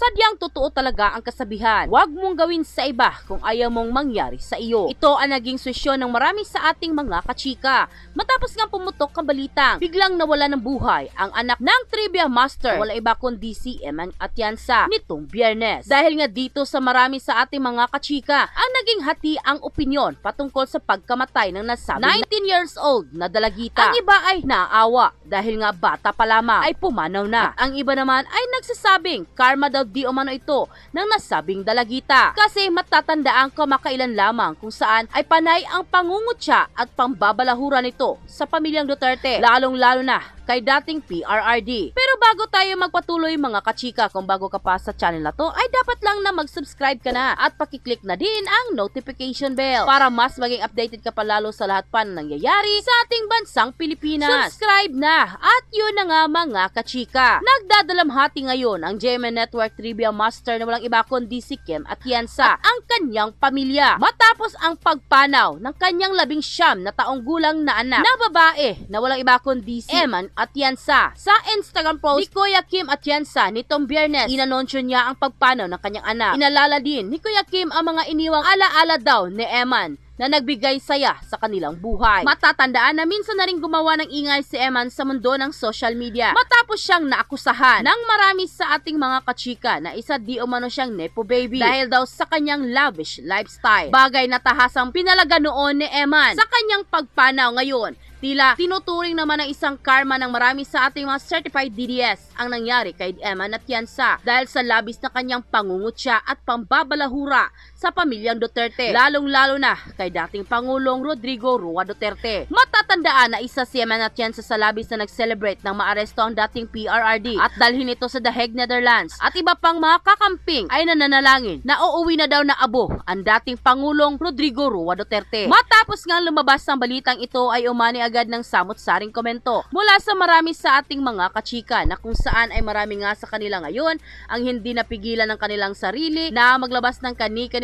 Sadyang totoo talaga ang kasabihan. Huwag mong gawin sa iba kung ayaw mong mangyari sa iyo. Ito ang naging solusyon ng marami sa ating mga kachika. Matapos nga pumutok ang balitang, biglang nawala ng buhay ang anak ng trivia master. Wala iba kundi si Eman Atienza nitong biyernes. Dahil nga dito sa marami sa ating mga kachika, ang naging hati ang opinyon patungkol sa pagkamatay ng nasabing 19 years old na dalagita. Ang iba ay naawa dahil nga bata pa lamang ay pumanaw na. At ang iba naman ay nagsasabing karma daw di umano ito ng nasabing dalagita. Kasi matatandaan kamakailan lamang kung saan ay panay ang pangungutya at pambabalahura nito sa pamilyang Duterte. Lalong-lalo na kay dating PRRD. Pero bago tayo magpatuloy mga kachika, kung bago ka pa sa channel na to, ay dapat lang na mag-subscribe ka na at pakiclick na din ang notification bell para mas maging updated ka pa lalo sa lahat pa na nangyayari sa ating bansang Pilipinas. Subscribe na! At yun na nga mga kachika. Nagdadalamhati ngayon ang GMA Network Trivia Master na walang iba kundi si Kim Atienza at ang kanyang pamilya. Matapos ang pagpanaw ng kanyang labing siyam na taong gulang na anak na babae na walang iba kundi si Eman Atienza. Sa Instagram post ni Kuya Kim Atienza nitong biyernes, inanunsyo niya ang pagpanaw ng kanyang anak. Inalala din ni Kuya Kim ang mga iniwang alaala daw ni Eman na nagbigay saya sa kanilang buhay. Matatandaan na minsan na rin gumawa ng ingay si Eman sa mundo ng social media matapos siyang naakusahan ng marami sa ating mga kachika na isa di umano siyang nepo baby dahil daw sa kanyang lavish lifestyle. Bagay na tahasang pinalaga noon ni Eman sa kanyang pagpanaw ngayon Tila tinuturing naman ng isang karma ng marami sa ating mga certified DDS ang nangyari kay Eman Atienza dahil sa labis na kanyang pangungutya at pambabalahura sa pamilyang Duterte, lalong-lalo na kay dating Pangulong Rodrigo Rua Duterte. Matatandaan na isa si Eman Atienza sa labis na nag-celebrate ng maaresto ang dating PRRD at dalhin ito sa The Hague, Netherlands at iba pang mga kakamping ay nananalangin na uuwi na daw na abo ang dating Pangulong Rodrigo Rua Duterte. Matapos nga lumabas ang balitang ito ay umani agad ng samot-saring komento mula sa marami sa ating mga kachika na kung saan ay marami nga sa kanila ngayon ang hindi napigilan ng kanilang sarili na maglabas ng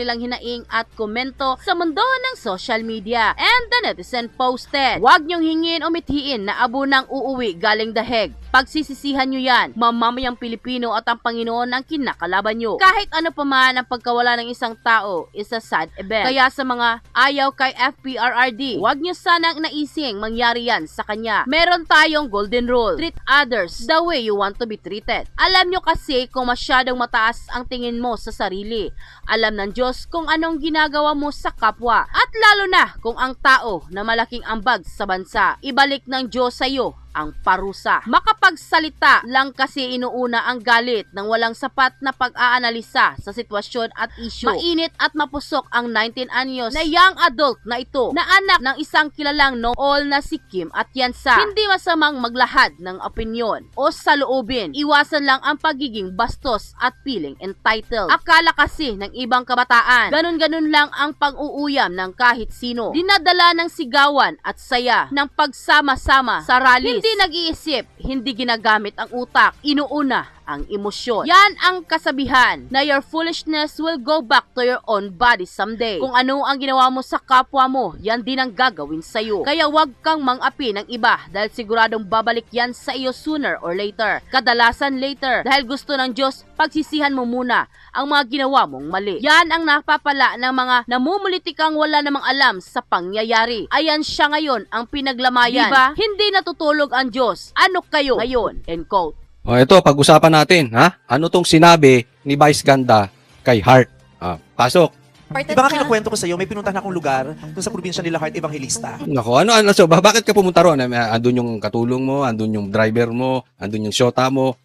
kani-kanilang hinaing at komento sa mundo ng social media. And the netizen posted, Huwag niyong hingin o mithiin na abo ng uuwi galing daheg. Pagsisisihan niyo yan, mamamayang Pilipino at ang Panginoon ang kinakalaban niyo. Kahit ano pa man ang pagkawala ng isang tao is a sad event. Kaya sa mga ayaw kay FPRRD, huwag niyo sanang naising mangyari yan sa kanya. Meron tayong golden rule. Treat others the way you want to be treated. Alam niyo kasi kung masyadong mataas ang tingin mo sa sarili. Alam ng Diyos kung anong ginagawa mo sa kapwa. At lalo na kung ang tao na malaking ambag sa bansa, ibalik ng Diyos sa iyo ang parusa. Makapagsalita lang kasi inuuna ang galit ng walang sapat na pag-aanalisa sa sitwasyon at isyu. Mainit at mapusok ang 19 anyos na young adult na ito na anak ng isang kilalang no all na si Kim Atienza. Hindi masamang maglahad ng opinyon o saloobin. Iwasan lang ang pagiging bastos at feeling entitled. Akala kasi ng ibang kabataan, ganun-ganun lang ang pang-uuyam ng kahit sino. Dinadala ng sigawan at saya ng pagsama-sama sa rallies. Hindi nag-iisip, hindi ginagamit ang utak, inuuna ang emosyon. Yan ang kasabihan na your foolishness will go back to your own body someday. Kung ano ang ginawa mo sa kapwa mo, yan din ang gagawin sa'yo. Kaya wag kang mang-api ng iba dahil siguradong babalik yan sa iyo sooner or later. Kadalasan later dahil gusto ng Diyos, pagsisihan mo muna ang mga ginawa mong mali. Yan ang napapala ng mga namumulitikang wala namang alam sa pangyayari. Ayan siya ngayon ang pinaglamayan. Diba? Hindi natutulog ang Diyos. Ano kayo ngayon? End quote. O ito, pag-usapan natin, ha? Ano tong sinabi ni Vice Ganda kay Hart? Ah, pasok. Di ba nga kinukwento ko sa iyo, may pinuntahan akong lugar dun sa probinsya nila Heart Evangelista. Nako, ano, ano, so, ba- bakit ka pumunta ron? Ah, Andun yung katulong mo, andun yung driver mo, andun yung shota mo.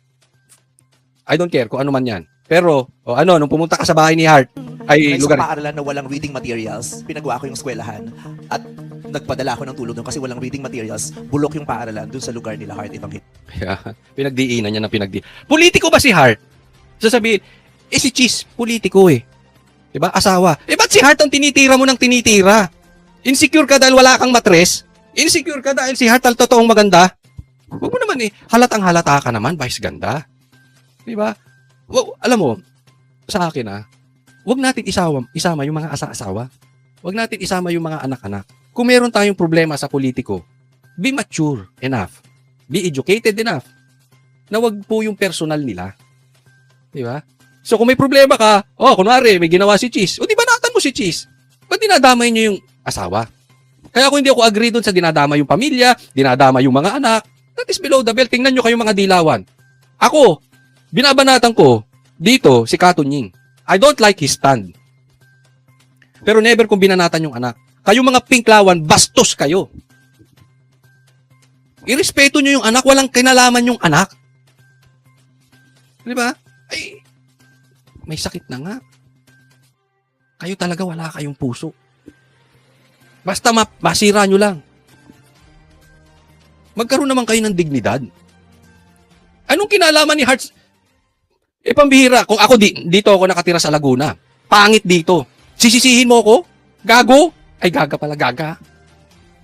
I don't care kung ano man yan. Pero, o ano, nung pumunta ka sa bahay ni Hart, ay May isang lugar. paaralan na walang reading materials, pinagawa ko yung eskwelahan at nagpadala ako ng tulong doon kasi walang reading materials, bulok yung paaralan dun sa lugar nila Heart Evangelista. Yeah, pinagdiinan niya ng pinagdi. Politiko ba si Hart? Sasabihin, eh si Cheese, politiko eh. 'Di ba? Asawa. Eh ba't si Hart ang tinitira mo ng tinitira? Insecure ka dahil wala kang matres? Insecure ka dahil si Hart ang totoong maganda? Huwag mo naman eh, halatang halata ka naman, vice ganda. 'Di ba? Wa- alam mo, sa akin ah, huwag natin isama, isama yung mga asa-asawa. Huwag natin isama yung mga anak-anak. Kung meron tayong problema sa politiko, be mature enough be educated enough na wag po yung personal nila. Di ba? So kung may problema ka, oh, kunwari, may ginawa si Cheese, o di banatan mo si Cheese. Ba't dinadamay niyo yung asawa? Kaya ako hindi ako agree doon sa dinadama yung pamilya, dinadama yung mga anak. That is below the belt. Tingnan nyo kayong mga dilawan. Ako, binabanatan ko dito si Katunying. I don't like his stand. Pero never kong binanatan yung anak. Kayong mga pinklawan, bastos kayo. Irespeto nyo yung anak, walang kinalaman yung anak. Di ba? Ay, may sakit na nga. Kayo talaga wala kayong puso. Basta ma- masira nyo lang. Magkaroon naman kayo ng dignidad. Anong kinalaman ni Hearts? Eh, pambihira. Kung ako, di, dito ako nakatira sa Laguna. Pangit dito. Sisisihin mo ako? Gago? Ay, gaga pala, gaga.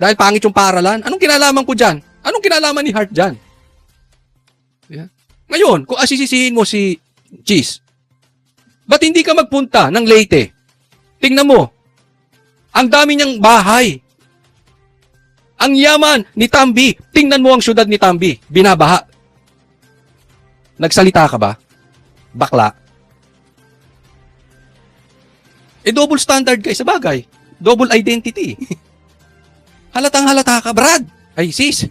Dahil pangit yung paaralan. Anong kinalaman ko dyan? Anong kinalaman ni Heart dyan? Yeah. Ngayon, kung asisisihin mo si Cheese, ba't hindi ka magpunta ng Leyte? Tingnan mo, ang dami niyang bahay. Ang yaman ni Tambi. Tingnan mo ang syudad ni Tambi. Binabaha. Nagsalita ka ba? Bakla. Eh, double standard kay sa bagay. Double identity. Halatang halata ka, Brad. Ay, sis.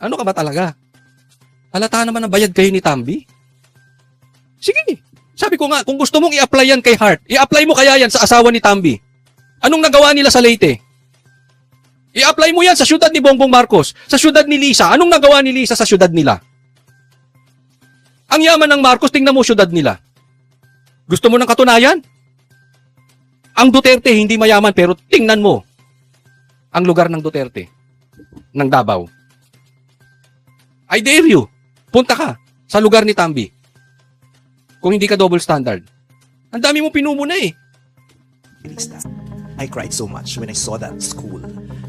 Ano ka ba talaga? Halata naman ang bayad kayo ni Tambi. Sige. Sabi ko nga, kung gusto mong i-apply yan kay Hart, i-apply mo kaya yan sa asawa ni Tambi. Anong nagawa nila sa Leyte? I-apply mo yan sa syudad ni Bongbong Marcos, sa syudad ni Lisa. Anong nagawa ni Lisa sa syudad nila? Ang yaman ng Marcos, tingnan mo syudad nila. Gusto mo ng katunayan? Ang Duterte hindi mayaman pero tingnan mo ang lugar ng Duterte ng Davao. I dare you. Punta ka sa lugar ni Tambi. Kung hindi ka double standard. Ang dami mo pinumuna eh. I cried so much when I saw that school.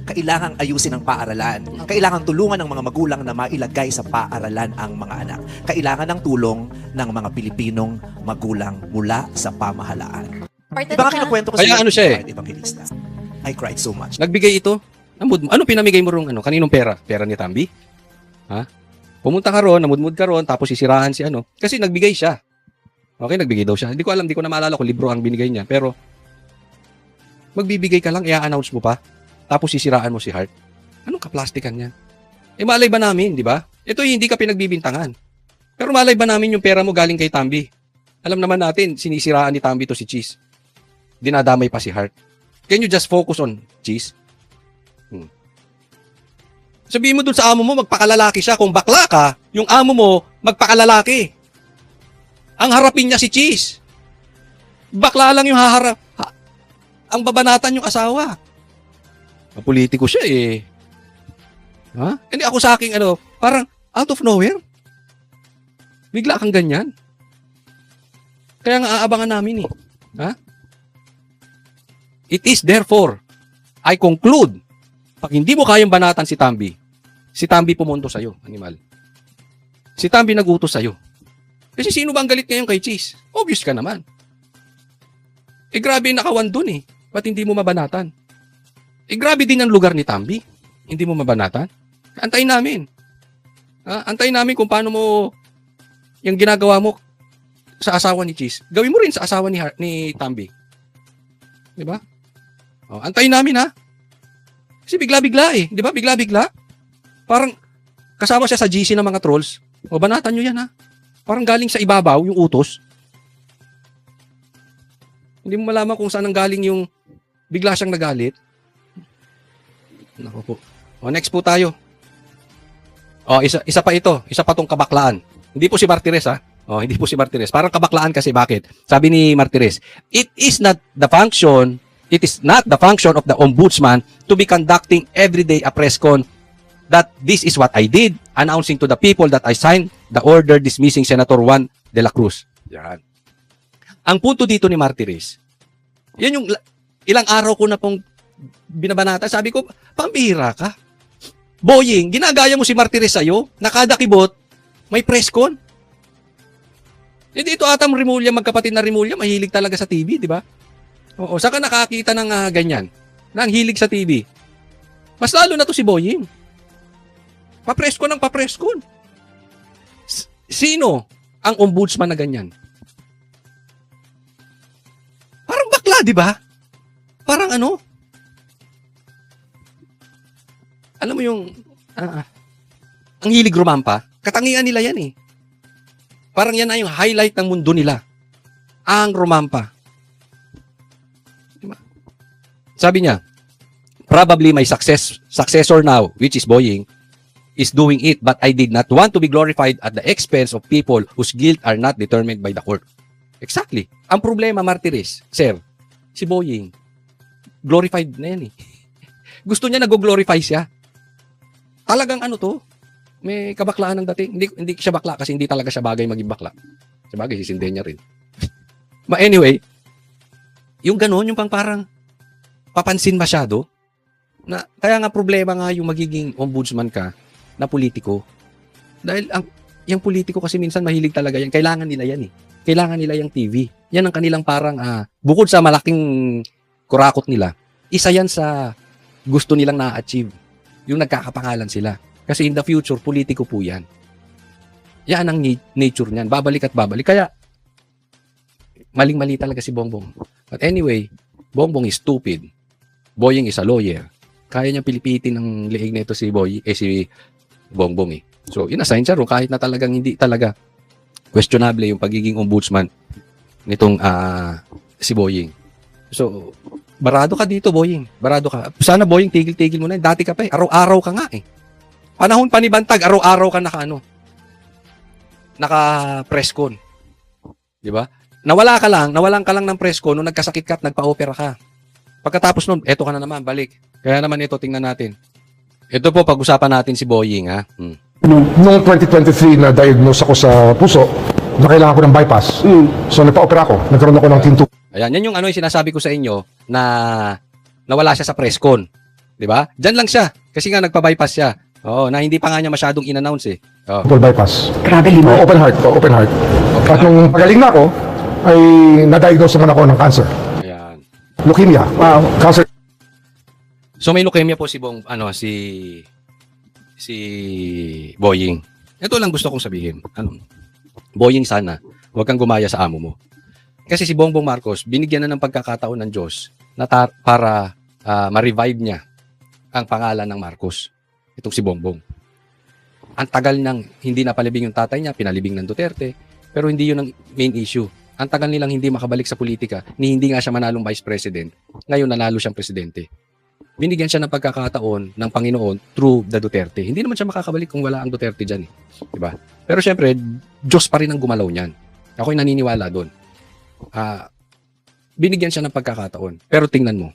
Kailangang ayusin ang paaralan. Kailangang tulungan ng mga magulang na mailagay sa paaralan ang mga anak. Kailangan ng tulong ng mga Pilipinong magulang mula sa pamahalaan. Di ba nga ka- kinukwento ko Kaya ano siya eh? Evangelista. I cried so much. Nagbigay ito. Namud mo. Ano pinamigay mo rong ano? Kaninong pera? Pera ni Tambi? Ha? Pumunta ka ron, namudmud ka ron, tapos sisirahan si ano. Kasi nagbigay siya. Okay, nagbigay daw siya. Hindi ko alam, hindi ko na maalala kung libro ang binigay niya. Pero, magbibigay ka lang, i-announce mo pa. Tapos sisiraan mo si Hart. Anong kaplastikan yan? Eh, malay ba namin, di ba? Ito hindi ka pinagbibintangan. Pero malay ba namin yung pera mo galing kay Tambi? Alam naman natin, sinisiraan ni Tambi to si Cheese. Dinadamay pa si Hart. Can you just focus on Cheese? Hmm. Sabihin mo dun sa amo mo, magpakalalaki siya. Kung bakla ka, yung amo mo, magpakalalaki. Ang harapin niya si Cheese. Bakla lang yung haharap. Ha- ang babanatan yung asawa. Politiko siya eh. Ha? Hindi ako sa aking ano, parang out of nowhere. Bigla kang ganyan. Kaya nga aabangan namin eh. Ha? It is therefore, I conclude, pag hindi mo kayang banatan si Tambi, si Tambi pumunto sa'yo, animal. Si Tambi nagutos sa'yo. Kasi sino ba ang galit ngayon kay Cheese? Obvious ka naman. Eh grabe nakawan dun eh. Ba't hindi mo mabanatan? Eh grabe din ang lugar ni Tambi. Hindi mo mabanatan? Antayin namin. Ha? Antayin namin kung paano mo yung ginagawa mo sa asawa ni Cheese. Gawin mo rin sa asawa ni, ni Tambi. Di ba? Oh, antayin namin ha. Kasi bigla-bigla eh. Di ba? Bigla-bigla. Parang kasama siya sa GC ng mga trolls. O banatan nyo yan ha. Parang galing sa ibabaw yung utos. Hindi mo malaman kung saan ang galing yung bigla siyang nagalit. Nako po. O next po tayo. O isa, isa pa ito. Isa pa tong kabaklaan. Hindi po si Martires ha. O hindi po si Martires. Parang kabaklaan kasi bakit? Sabi ni Martires, it is not the function it is not the function of the ombudsman to be conducting everyday a press con that this is what I did, announcing to the people that I signed the order dismissing Senator Juan de la Cruz. Yan. Ang punto dito ni Martires, yan yung la- ilang araw ko na pong binabanata. Sabi ko, pambira ka. Boying, ginagaya mo si Martires sa'yo, nakadakibot, may press con. Eh dito atam Rimulya, magkapatid na Rimulya, mahilig talaga sa TV, di ba? Oo, saan ka nakakita ng ah, ganyan? Na ang hilig sa TV. Mas lalo na to si Boying. Papresko ng papresko. S- sino ang ombudsman na ganyan. Parang bakla, di ba? Parang ano? Alam mo yung, ah, ang hilig rumampa, katangian nila yan eh. Parang yan na yung highlight ng mundo nila. Ang rumampa. Sabi niya, probably my success successor now, which is Boeing, is doing it, but I did not want to be glorified at the expense of people whose guilt are not determined by the court. Exactly. Ang problema, Martires, sir, si Boeing, glorified na yan eh. Gusto niya nag-glorify siya. Talagang ano to, may kabaklaan ng dating. Hindi, hindi siya bakla kasi hindi talaga siya bagay maging bakla. Sa bagay, sisindi niya rin. But anyway, yung ganon, yung pang parang papansin masyado, na kaya nga problema nga yung magiging ombudsman ka na politiko. Dahil ang yung politiko kasi minsan mahilig talaga yan. Kailangan nila yan eh. Kailangan nila yung TV. Yan ang kanilang parang ah, bukod sa malaking kurakot nila, isa yan sa gusto nilang na-achieve. Yung nagkakapangalan sila. Kasi in the future, politiko po yan. Yan ang nature niyan. Babalik at babalik. Kaya, maling-mali talaga si Bongbong. But anyway, Bongbong is stupid. Boying is a lawyer. Kaya niya pilipitin ng leeg nito si Boy, eh si Bongbong eh. So, inassign siya ron kahit na talagang hindi talaga questionable yung pagiging ombudsman nitong ah, si Boying. So, barado ka dito, Boying. Barado ka. Sana, Boying, tigil-tigil mo na. Dati ka pa eh. Araw-araw ka nga eh. Panahon pa ni Bantag, araw-araw ka naka ano. Naka press con. Di ba? Nawala ka lang, nawalan ka lang ng press con nung nagkasakit ka at nagpa-opera ka. Pagkatapos nun, eto ka na naman, balik. Kaya naman ito, tingnan natin. Ito po, pag-usapan natin si Boying, ha? Hmm. Noong 2023 na diagnose ako sa puso, na kailangan ko ng bypass. So nagpa-opera ako. Nagkaroon ako ng tinto Ayan, yan yung ano yung sinasabi ko sa inyo na nawala siya sa press con. 'Di ba? Diyan lang siya kasi nga nagpa-bypass siya. Oo, na hindi pa nga niya masyadong in-announce eh. Oo. triple bypass. Grabe, lima. Oh, open heart. oh, open heart. At nung pagaling na ako, ay na-diagnose naman ako ng cancer. Leukemia. Wow. Cancer So may leukemia po si Bong ano si si Boying. Ito lang gusto kong sabihin. Ano? Boying sana, huwag kang gumaya sa amo mo. Kasi si Bongbong Marcos, binigyan na ng pagkakataon ng Diyos na tar- para ah, ma-revive niya ang pangalan ng Marcos. Itong si Bongbong. Ang tagal nang hindi napalibing yung tatay niya, pinalibing ng Duterte, pero hindi yun ang main issue. Ang tagal nilang hindi makabalik sa politika, ni hindi nga siya manalong vice president, ngayon nanalo siyang presidente binigyan siya ng pagkakataon ng Panginoon through the Duterte. Hindi naman siya makakabalik kung wala ang Duterte dyan. Eh. Diba? Pero syempre, Diyos pa rin ang gumalaw niyan. Ako'y naniniwala doon. Ah, binigyan siya ng pagkakataon. Pero tingnan mo,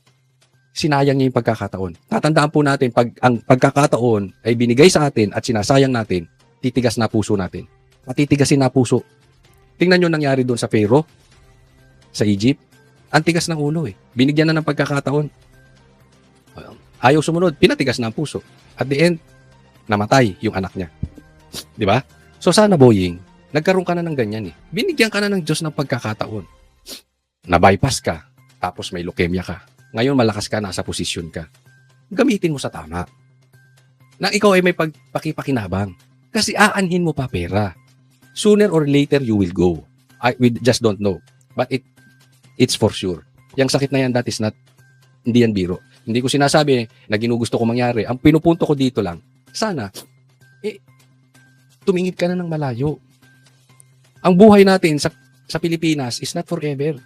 sinayang niya yung pagkakataon. Tatandaan po natin, pag ang pagkakataon ay binigay sa atin at sinasayang natin, titigas na puso natin. Matitigasin na puso. Tingnan nyo nangyari doon sa Pharaoh, sa Egypt. Ang tigas ng ulo eh. Binigyan na ng pagkakataon ayaw sumunod, pinatigas na ang puso. At the end, namatay yung anak niya. Di ba? So sana Boying, nagkaroon ka na ng ganyan eh. Binigyan ka na ng Diyos ng pagkakataon. Na-bypass ka, tapos may leukemia ka. Ngayon malakas ka, nasa posisyon ka. Gamitin mo sa tama. Na ikaw ay may pagpakipakinabang. Kasi aanhin mo pa pera. Sooner or later, you will go. I, we just don't know. But it it's for sure. Yang sakit na yan, that is not, hindi yan biro. Hindi ko sinasabi na ginugusto ko mangyari. Ang pinupunto ko dito lang, sana, eh, tumingid ka na ng malayo. Ang buhay natin sa, sa Pilipinas is not forever.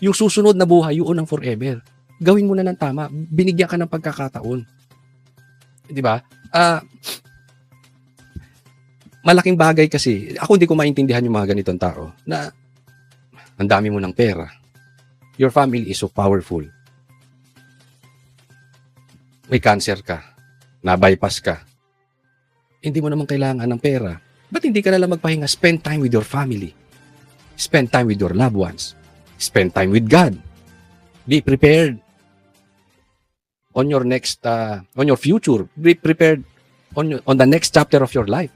Yung susunod na buhay, yun ang forever. Gawin mo na ng tama. Binigyan ka ng pagkakataon. Di ba? Ah, malaking bagay kasi, ako hindi ko maintindihan yung mga ganitong tao na ang dami mo ng pera. Your family is so powerful may cancer ka, na-bypass ka, hindi mo naman kailangan ng pera. Ba't hindi ka nalang magpahinga? Spend time with your family. Spend time with your loved ones. Spend time with God. Be prepared on your next, uh, on your future. Be prepared on, your- on the next chapter of your life.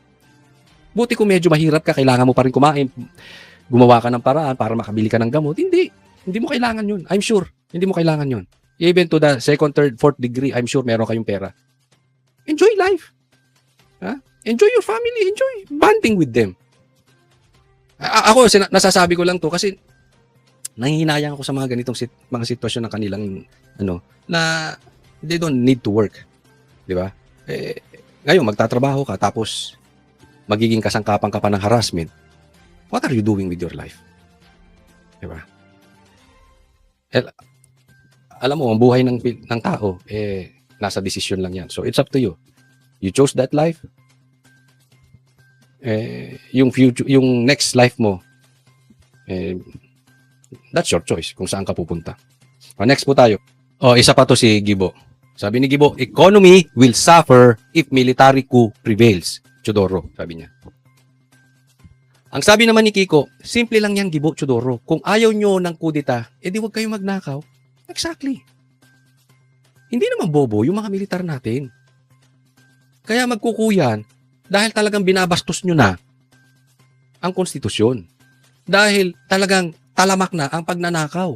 Buti kung medyo mahirap ka, kailangan mo pa rin kumain. Gumawa ka ng paraan para makabili ka ng gamot. Hindi. Hindi mo kailangan yun. I'm sure. Hindi mo kailangan yun. Even to the second, third, fourth degree, I'm sure meron kayong pera. Enjoy life. Ha? Enjoy your family. Enjoy bonding with them. A- ako, sina- nasasabi ko lang to kasi nanghihinayang ako sa mga ganitong sit- mga sitwasyon ng kanilang ano na they don't need to work. Di ba? Eh, ngayon, magtatrabaho ka tapos magiging kasangkapan ka pa ng harassment. What are you doing with your life? Di ba? Eh, alam mo, ang buhay ng, ng tao, eh, nasa desisyon lang yan. So, it's up to you. You chose that life, eh, yung future, yung next life mo, eh, that's your choice kung saan ka pupunta. O, next po tayo. O, isa pa to si Gibo. Sabi ni Gibo, economy will suffer if military coup prevails. Chudoro, sabi niya. Ang sabi naman ni Kiko, simple lang yan, Gibo, Chudoro. Kung ayaw nyo ng kudita, edi huwag kayo magnakaw. Exactly. Hindi naman bobo yung mga militar natin. Kaya magkukuyan dahil talagang binabastos nyo na ang konstitusyon. Dahil talagang talamak na ang pagnanakaw.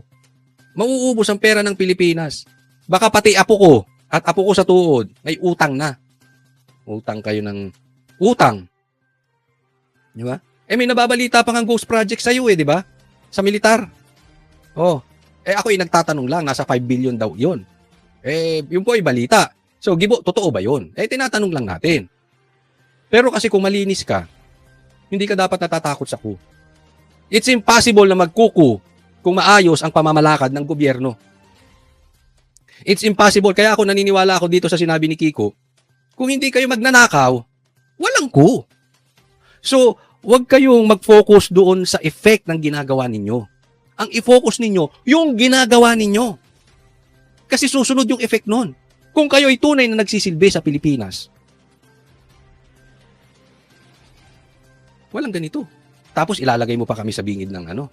Mauubos ang pera ng Pilipinas. Baka pati apo ko at apo ko sa tuod may utang na. Utang kayo ng utang. Di ba? Eh may nababalita pa ng ghost project sa iyo eh, di ba? Sa militar. Oh. Eh ako ay nagtatanong lang, nasa 5 billion daw 'yon. Eh yun po ay balita. So gibo, totoo ba 'yon? Eh tinatanong lang natin. Pero kasi kung malinis ka, hindi ka dapat natatakot sa coup. It's impossible na magkuku kung maayos ang pamamalakad ng gobyerno. It's impossible. Kaya ako naniniwala ako dito sa sinabi ni Kiko, kung hindi kayo magnanakaw, walang coup. So, huwag kayong mag-focus doon sa effect ng ginagawa ninyo. Ang i-focus ninyo, yung ginagawa ninyo. Kasi susunod yung effect nun. Kung kayo ay tunay na nagsisilbi sa Pilipinas, walang ganito. Tapos ilalagay mo pa kami sa bingid ng ano,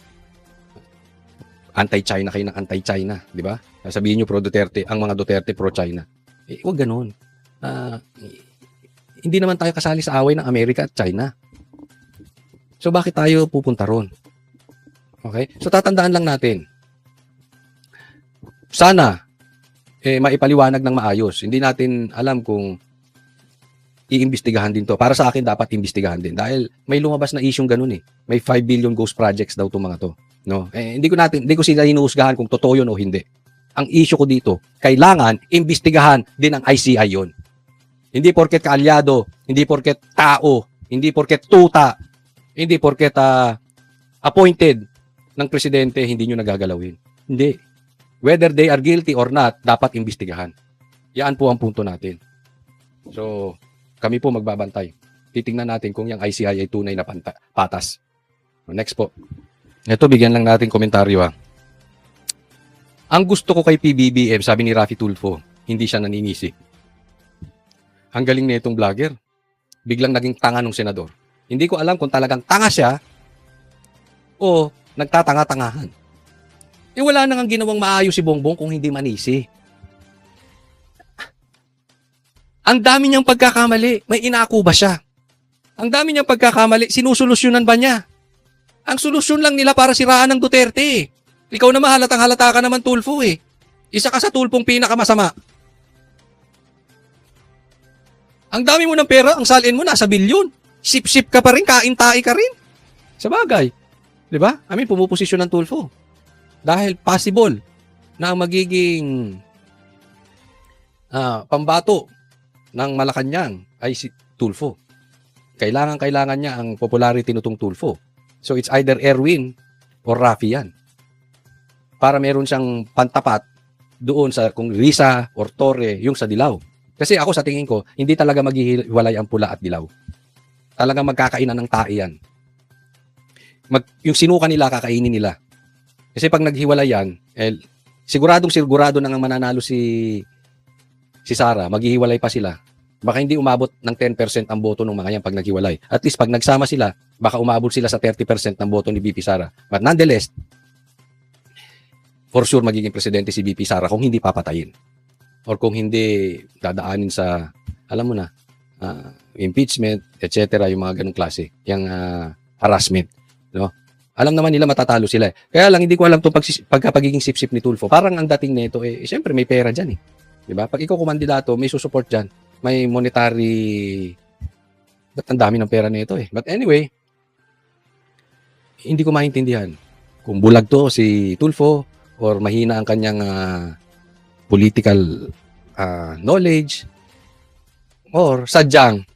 anti-China kayo ng anti-China, di ba? Sabihin nyo pro Duterte, ang mga Duterte pro-China. Eh, huwag ganun. Ah, hindi naman tayo kasali sa away ng Amerika at China. So bakit tayo pupunta ron? Okay? So tatandaan lang natin. Sana eh maipaliwanag ng maayos. Hindi natin alam kung iimbestigahan din to. Para sa akin dapat imbestigahan din dahil may lumabas na isyung ganun eh. May 5 billion ghost projects daw tong mga to. No? Eh, hindi ko natin hindi ko sila hinuhusgahan kung totoo yun o hindi. Ang issue ko dito, kailangan imbestigahan din ng ICI yon. Hindi porket kaalyado, hindi porket tao, hindi porket tuta, hindi porket ah, appointed ng presidente, hindi nyo nagagalawin. Hindi. Whether they are guilty or not, dapat imbestigahan. Yan po ang punto natin. So, kami po magbabantay. Titingnan natin kung yung ICI ay tunay na panta- patas. Next po. Ito, bigyan lang natin komentaryo ha. Ang gusto ko kay PBBM, sabi ni Rafi Tulfo, hindi siya naninisi. Ang galing na itong vlogger. Biglang naging tanga ng senador. Hindi ko alam kung talagang tanga siya o nagtatanga-tangahan. Eh wala nang ginawang maayos si Bongbong kung hindi manisi. Ang dami niyang pagkakamali. May inako ba siya? Ang dami niyang pagkakamali. Sinusolusyonan ba niya? Ang solusyon lang nila para siraan ng Duterte. eh. Ikaw naman halatang halata ka naman tulfo eh. Isa ka sa tulpong pinakamasama. Ang dami mo ng pera, ang salin mo nasa bilyon. Sip-sip ka pa rin, kain-tai ka rin. Sa bagay. Di ba? I mean, pumuposisyon ng tulfo. Dahil possible na ang magiging ah, pambato ng Malacanang ay si Tulfo. Kailangan-kailangan niya ang popularity nitong Tulfo. So it's either Erwin or Rafi yan. Para meron siyang pantapat doon sa kung Risa or Torre, yung sa Dilaw. Kasi ako sa tingin ko, hindi talaga maghihiwalay ang pula at dilaw. Talagang magkakainan ng tae yan. Mag, yung sinuka nila, kakainin nila. Kasi pag naghiwalay yan, eh, siguradong sigurado na nga mananalo si si Sara, maghihiwalay pa sila. Baka hindi umabot ng 10% ang boto ng mga yan pag naghiwalay. At least pag nagsama sila, baka umabot sila sa 30% ng boto ni BP Sara. But nonetheless, for sure magiging presidente si BP Sara kung hindi papatayin. Or kung hindi dadaanin sa, alam mo na, ah, impeachment, etc. yung mga ganong klase. Yung ah, harassment. No? Alam naman nila matatalo sila. eh. Kaya lang hindi ko alam 'tong pagsis- pagka pagiging sip-sip ni Tulfo. Parang ang dating nito eh, syempre may pera diyan eh. 'Di ba? Pag ikaw kumandidato, may susupport diyan. May monetary Ba't ang dami ng pera nito eh. But anyway, hindi ko maintindihan kung bulag to si Tulfo or mahina ang kanyang ah, political ah, knowledge or sadyang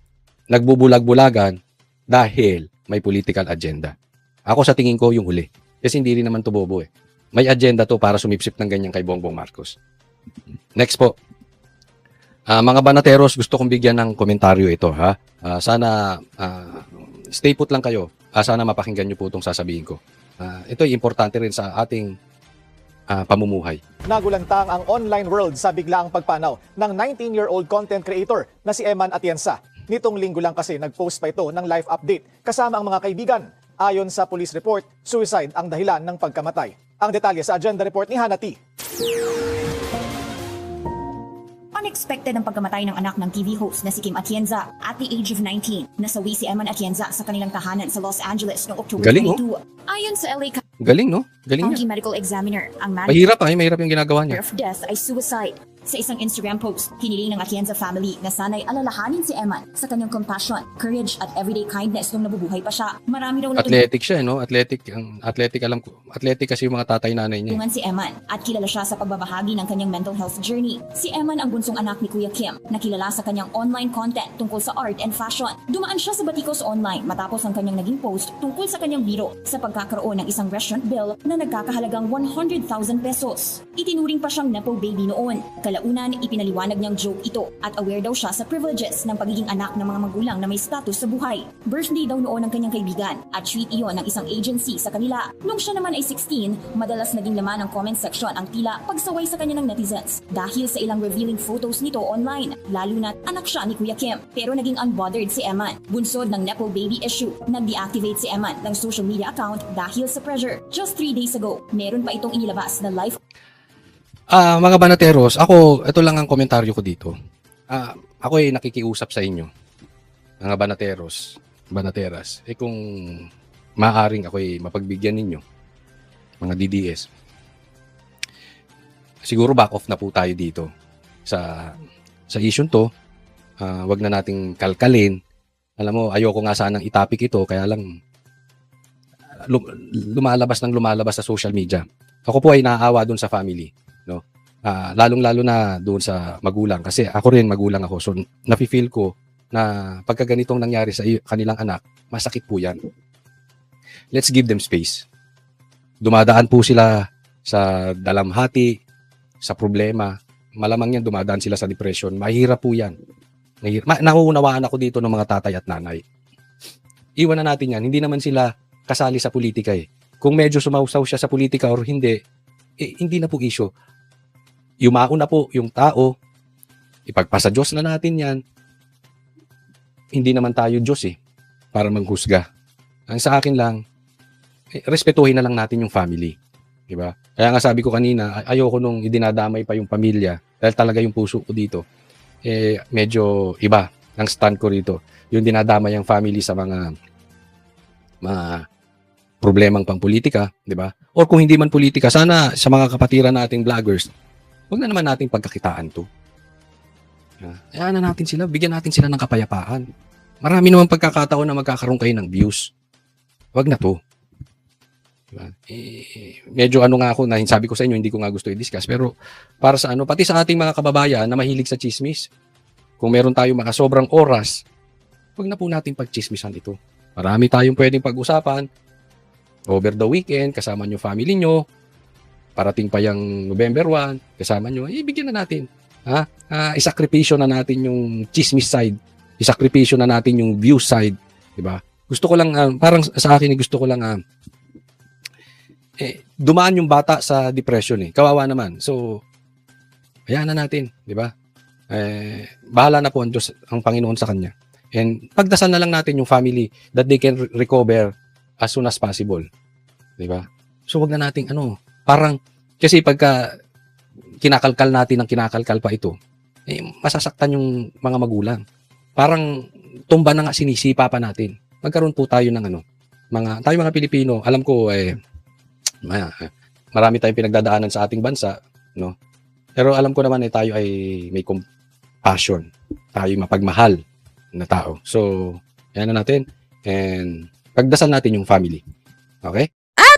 nagbubulag-bulagan dahil may political agenda. Ako sa tingin ko yung huli. Kasi hindi rin naman to bobo eh. May agenda to para sumipsip ng ganyan kay Bongbong Marcos. Next po. Ah, mga banateros, gusto kong bigyan ng komentaryo ito ha. Ah, sana ah, stay put lang kayo. Ah, sana mapakinggan niyo po itong sasabihin ko. Ah, ito importante rin sa ating ah, pamumuhay. Nagulantang ang online world sa biglaang pagpanaw ng 19-year-old content creator na si Eman Atienza. Nitong linggo lang kasi nag-post pa ito ng live update kasama ang mga kaibigan. Ayon sa police report, suicide ang dahilan ng pagkamatay. Ang detalye sa agenda report ni Hana T. Unexpected ang pagkamatay ng anak ng TV host na si Kim Atienza at the age of 19. Nasawi si Eman Atienza sa kanilang tahanan sa Los Angeles noong October Galing, oh. 22. Ayon sa LA Galing no? Galing County niya. Medical Examiner, ang manager Mahirap ah, mahirap yung ginagawa niya. of death ay suicide. Sa isang Instagram post, hiniling ng Atienza family na sana'y alalahanin si Eman sa kanyang compassion, courage at everyday kindness nung nabubuhay pa siya. Marami raw Athletic siya, eh, no? Athletic, ang athletic alam ko. Athletic kasi yung mga tatay nanay niya. eh. Tulungan si Eman at kilala siya sa pagbabahagi ng kanyang mental health journey. Si Eman ang bunsong anak ni Kuya Kim na kilala sa kanyang online content tungkol sa art and fashion. Dumaan siya sa Batikos Online matapos ang kanyang naging post tungkol sa kanyang biro sa pagkakaroon ng isang restaurant bill na nagkakahalagang 100,000 pesos. Itinuring pa siyang nepo baby noon. Kalaunan, ipinaliwanag niyang joke ito at aware daw siya sa privileges ng pagiging anak ng mga magulang na may status sa buhay. Birthday daw noon ng kanyang kaibigan at treat iyon ng isang agency sa kanila. Nung siya naman ay 16, madalas naging laman ng comment section ang tila pagsaway sa kanya ng netizens dahil sa ilang revealing photos nito online, lalo na't anak siya ni Kuya Kim. Pero naging unbothered si Eman. Bunsod ng Nepo Baby issue, nag-deactivate si Eman ng social media account dahil sa pressure. Just 3 days ago, meron pa itong inilabas na life Ah, mga banateros, ako, ito lang ang komentaryo ko dito. Ah, ako ay nakikiusap sa inyo. Mga banateros, banateras. Eh kung maaring ako ay mapagbigyan ninyo, mga DDS, siguro back off na po tayo dito sa sa issue to. Ah, wag na nating kalkalin. Alam mo, ayoko nga sanang itapik ito, kaya lang lum- lumalabas ng lumalabas sa social media. Ako po ay naaawa dun sa family. Ah, lalong-lalo na doon sa magulang kasi ako rin magulang ako. So nafi-feel ko na pagka ganitong nangyari sa kanilang anak masakit po yan. Let's give them space. Dumadaan po sila sa dalamhati sa problema. Malamang yan dumadaan sila sa depression. Mahirap po yan. Ma- nauunawaan ako dito ng mga tatay at nanay. Iwan na natin yan. Hindi naman sila kasali sa politika eh. Kung medyo sumausaw siya sa politika or hindi eh, hindi na po issue yumao na po yung tao, ipagpasa Diyos na natin yan. Hindi naman tayo Diyos eh, para manghusga. Ang sa akin lang, eh, respetuhin na lang natin yung family. Diba? Kaya nga sabi ko kanina, ay- ayoko nung idinadamay pa yung pamilya dahil talaga yung puso ko dito. Eh, medyo iba ang stand ko rito. Yung dinadamay ang family sa mga mga problemang pang politika, di ba? Or kung hindi man politika, sana sa mga kapatiran nating vloggers, Huwag na naman nating pagkakitaan to. Hayaan na natin sila, bigyan natin sila ng kapayapaan. Marami naman pagkakataon na magkakaroon kayo ng views. Huwag na to. Diba? Eh, medyo ano nga ako na sabi ko sa inyo, hindi ko nga gusto i-discuss. Pero para sa ano, pati sa ating mga kababayan na mahilig sa chismis, kung meron tayong mga sobrang oras, huwag na po natin pagchismisan ito. Marami tayong pwedeng pag-usapan over the weekend, kasama nyo family nyo, parating pa yung November 1, kasama nyo, ibigyan na natin. Ha? Ah, isakripisyo na natin yung chismis side. Isakripisyo na natin yung view side. Ba? Gusto ko lang, ah, parang sa akin, eh, gusto ko lang, ah, eh, dumaan yung bata sa depression eh. Kawawa naman. So, hayaan na natin. Di ba? Eh, bahala na po ang Diyos, ang Panginoon sa kanya. And pagdasal na lang natin yung family that they can re- recover as soon as possible. Di ba? So, wag na nating ano, parang, kasi pagka kinakalkal natin ng kinakalkal pa ito, eh, masasaktan yung mga magulang. Parang tumba na nga sinisipa pa natin. Magkaroon po tayo ng ano, mga, tayo mga Pilipino, alam ko, eh, ma- marami tayong pinagdadaanan sa ating bansa, no? Pero alam ko naman eh, tayo ay may compassion. Tayo ay mapagmahal na tao. So, yan na natin. And pagdasal natin yung family. Okay?